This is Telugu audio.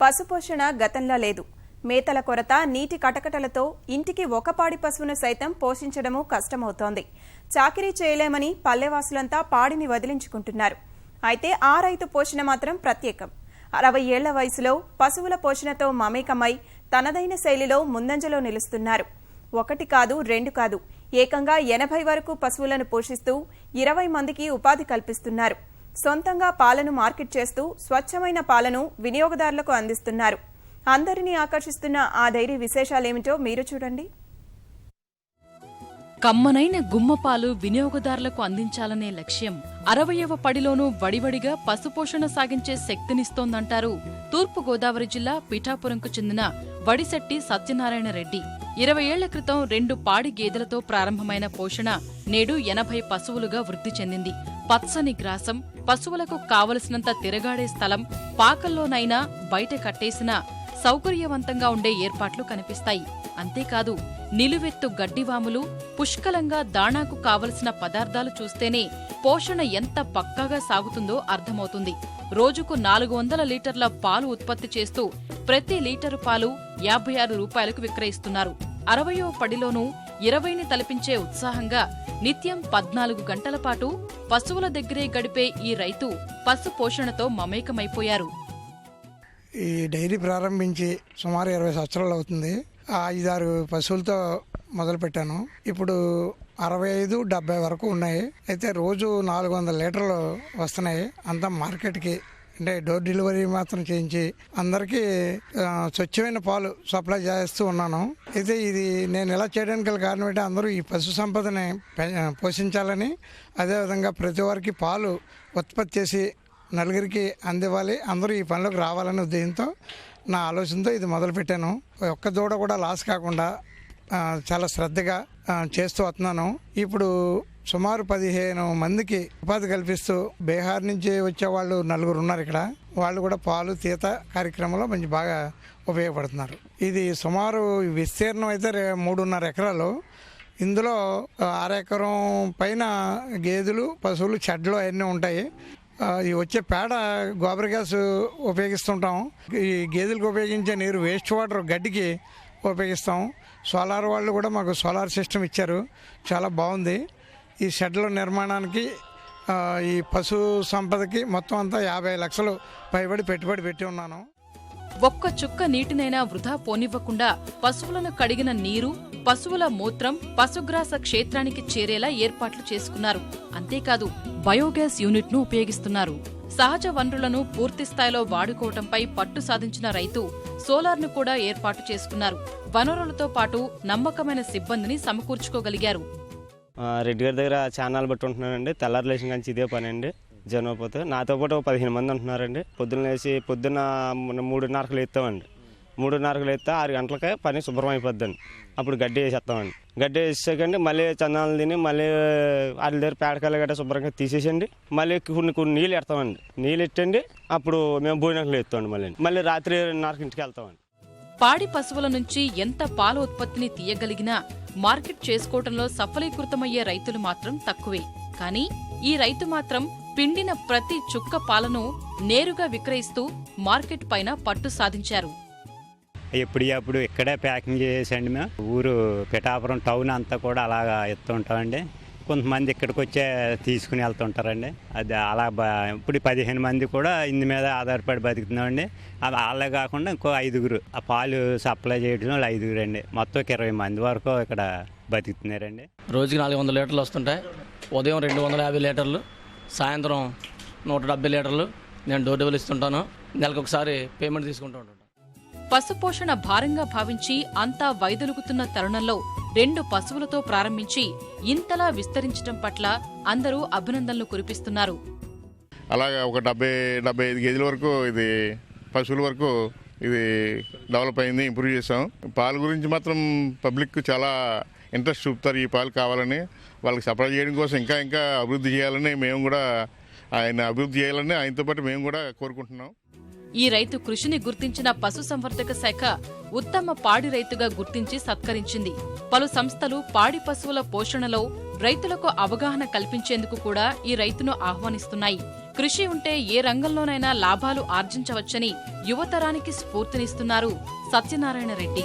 పశుపోషణ గతంలో లేదు. మేతల కొరత నీటి కటకటలతో ఇంటికి ఒక పాడి పశువును సైతం పోషించడము కష్టమవుతోంది. చాకిరీ చేయలేమని పల్లెవాసులంతా పాడిని వదిలించుకుంటున్నారు. అయితే ఆ రైతు పోషణ మాత్రం ప్రత్యేకం. అరవై ఏళ్ళ వయసులో పశువుల పోషణతో మమేకమై తనదైన శైలిలో ముందంజలో నిలుస్తున్నారు. ఒకటి కాదు రెండు కాదు. ఏకంగా ఎనభై వరకు పశువులను పోషిస్తూ ఇరవై మందికి ఉపాధి కల్పిస్తున్నారు. సొంతంగా పాలను మార్కెట్ చేస్తూ స్వచ్ఛమైన పాలను వినియోగదారులకు అందిస్తున్నారు. అందరినీ ఆకర్షిస్తున్న ఆ డైరీ విశేషాలేమిటో మీరు చూడండి. కమ్మనైన గుమ్మపాలు వినియోగదారులకు అందించాలనే లక్ష్యం అరవయవ పడిలోనూ వడివడిగా పశుపోషణ సాగించే శక్తినిస్తోందంటారు తూర్పు గోదావరి జిల్లా పిఠాపురంకు చెందిన వడిశెట్టి సత్యనారాయణ రెడ్డి. ఇరవై ఏళ్ళ క్రితం రెండు పాడి గేదెలతో ప్రారంభమైన పోషణ నేడు ఎనభై పశువులుగా వృద్ధి చెందింది. పచ్చని గ్రాసం పశువులకు కావలసినంత తిరగాడే స్థలం పాకల్లోనైనా బయట కట్టేసిన సౌకర్యవంతంగా ఉండే ఏర్పాట్లు కనిపిస్తాయి. అంతేకాదు నిలువెత్తు గడ్డివాములు పుష్కలంగా దాణాకు కావలసిన పదార్థాలు చూస్తేనే పోషణ ఎంత పక్కాగా సాగుతుందో అర్థమవుతుంది. రోజుకు నాలుగు వందల లీటర్ల పాలు ఉత్పత్తి చేస్తూ ప్రతి లీటరు పాలు యాభై ఆరు రూపాయలకు విక్రయిస్తున్నారు. అరవయో పడిలోనూ ఇరవైని తలపించే ఉత్సాహంగా నిత్యం పద్నాలుగు గంటల పాటు పశువుల దగ్గరే గడిపే ఈ రైతు పశు పోషణతో మమేకమైపోయారు. ఈ డైరీ ప్రారంభించి సుమారు ఇరవై సంవత్సరాలు అవుతుంది. ఐదారు పశువులతో మొదలు పెట్టాను. ఇప్పుడు అరవై ఐదు డెబ్బై వరకు ఉన్నాయి. అయితే రోజు నాలుగు వందల లీటర్లు వస్తున్నాయి. అంతా మార్కెట్కి అంటే డోర్ డెలివరీ మాత్రం చేయించి అందరికీ స్వచ్ఛమైన పాలు సప్లై చేస్తూ ఉన్నాను. అయితే ఇది నేను ఇలా చేయడానికి గల కారణం ఏంటంటే అందరూ ఈ పశు సంపదని పె- పోషించాలని అదేవిధంగా ప్రతి వారికి పాలు ఉత్పత్తి చేసి నలుగురికి అందివ్వాలి. అందరూ ఈ పనిలోకి రావాలనే ఉద్దేశంతో నా ఆలోచనతో ఇది మొదలుపెట్టాను. ఒక్క దూడ కూడా లాస్ కాకుండా చాలా శ్రద్ధగా చేస్తూ వస్తున్నాను. ఇప్పుడు సుమారు పదిహేను మందికి ఉపాధి కల్పిస్తూ బీహార్ నుంచి వచ్చే వాళ్ళు నలుగురు ఉన్నారు ఇక్కడ. వాళ్ళు కూడా పాలు తీత కార్యక్రమంలో మంచి బాగా ఉపయోగపడుతున్నారు. ఇది సుమారు విస్తీర్ణం అయితే మూడున్నర ఎకరాలు. ఇందులో అరెకరం పైన గేదెలు పశువులు చెడ్లు అవన్నీ ఉంటాయి. ఈ వచ్చే పేడ గోబర్ గ్యాస్ ఉపయోగిస్తుంటాం. ఈ గేదెలకు ఉపయోగించే నీరు వేస్ట్ వాటర్ గడ్డికి ఉపయోగిస్తాం. సోలార్ వాళ్ళు కూడా మాకు సోలార్ సిస్టమ్ ఇచ్చారు. చాలా బాగుంది. ఈ షెడ్ల నిర్మాణానికి ఈ పశు సంపదకి మొత్తం అంతా యాభై లక్షలు పైబడి పెట్టుబడి పెట్టి ఉన్నాను. ఒక్క చుక్క నీటినైనా వృధా పోనివ్వకుండా పశువులను కడిగిన నీరు పశువుల మూత్రం పశుగ్రాస క్షేత్రానికి చేరేలా ఏర్పాట్లు చేసుకున్నారు. అంతేకాదు బయోగ్యాస్ యూనిట్ను ఉపయోగిస్తున్నారు. సహజ వనరులను పూర్తి స్థాయిలో వాడుకోవటంపై పట్టు సాధించిన రైతు సోలార్ను కూడా ఏర్పాటు చేసుకున్నారు. వనరులతో పాటు నమ్మకమైన సిబ్బందిని సమకూర్చుకోగలిగారు. రెడ్డి గారి దగ్గర ఛానల్ బట్టి ఉంటున్నానండి తెల్లారి లేచిన కానీ ఇదే పని అండి జనపోతే నాతో పాటు ఒక పదిహేను మంది ఉంటున్నారండి. పొద్దున్న లేచి పొద్దున్న మన మూడున్నరకు లేస్తామండి మూడున్నరకు లేస్తే ఆరు గంటలకే పని శుభ్రం అయిపోద్దండి. అప్పుడు గడ్డి వేసేస్తామండి. గడ్డి వేసేకండి మళ్ళీ చందాలు తిని మళ్ళీ వాళ్ళ దగ్గర పేడకాయలు గట్ట శుభ్రంగా తీసేసండి. మళ్ళీ కొన్ని కొన్ని నీళ్ళు ఎడతామండి. నీళ్ళు ఎట్టండి అప్పుడు మేము భోజనం ఎత్తామండి మళ్ళీ. మళ్ళీ రాత్రి రెండున్నరకు ఇంటికి వెళ్తామండి. పాడి పశువుల నుంచి ఎంత పాల ఉత్పత్తిని తీయగలిగినా మార్కెట్ చేసుకోవటంలో సఫలీకృతమయ్యే రైతులు మాత్రం తక్కువే. కానీ ఈ రైతు మాత్రం పిండిన ప్రతి చుక్క పాలను నేరుగా విక్రయిస్తూ మార్కెట్ పైన పట్టు సాధించారు. ఎప్పుడు అప్పుడు ఇక్కడే ప్యాకింగ్ చేసేసండి మేము. ఊరు పిఠాపురం టౌన్ అంతా కూడా అలాగా ఎత్తుంటామండి. కొంతమంది ఇక్కడికి వచ్చే తీసుకుని వెళ్తుంటారండి. అది అలా బ- ఇప్పుడు పదిహేను మంది కూడా ఇందు మీద ఆధారపడి బతుకుతున్నామండి. అది వాళ్ళే కాకుండా ఇంకో ఐదుగురు ఆ పాలు సప్లై చేయడం వాళ్ళు ఐదుగురు అండి మొత్తం ఒక ఇరవై మంది వరకు ఇక్కడ బతుకుతున్నారండి. రోజుకి నాలుగు వందల లీటర్లు వస్తుంటాయి. ఉదయం రెండు వందల యాభై లీటర్లు సాయంత్రం నూట డెబ్బై లీటర్లు నేను డోర్ డెలివరీ ఇస్తుంటాను. నెలకు ఒకసారి పేమెంట్ తీసుకుంటూ ఉంటాను పశుపోషణ భారంగా భావించి అంతా వైదొలుగుతున్న తరుణంలో రెండు పశువులతో ప్రారంభించి ఇంతలా విస్తరించటం పట్ల అందరూ అభినందనలు కురిపిస్తున్నారు. అలాగే ఒక డెబ్బై డెబ్బై ఐదు కేజీల వరకు ఇది పశువుల వరకు ఇది డెవలప్ అయింది ఇంప్రూవ్ చేసాం పాలు గురించి మాత్రం పబ్లిక్ చాలా ఇంట్రెస్ట్ చూపుతారు ఈ పాలు కావాలని. వాళ్ళకి సప్లై చేయడం కోసం ఇంకా ఇంకా అభివృద్ధి చేయాలని మేము కూడా ఆయన అభివృద్ధి చేయాలని ఆయనతో పాటు మేము కూడా కోరుకుంటున్నాం. ఈ రైతు కృషిని గుర్తించిన పశుసంవర్ధక శాఖ ఉత్తమ పాడి రైతుగా గుర్తించి సత్కరించింది. పలు సంస్థలు పాడి పశువుల పోషణలో రైతులకు అవగాహన కల్పించేందుకు కూడా ఈ రైతును ఆహ్వానిస్తున్నాయి. కృషి ఉంటే ఏ రంగంలోనైనా లాభాలు ఆర్జించవచ్చని యువతరానికి స్ఫూర్తినిస్తున్నారు సత్యనారాయణ రెడ్డి.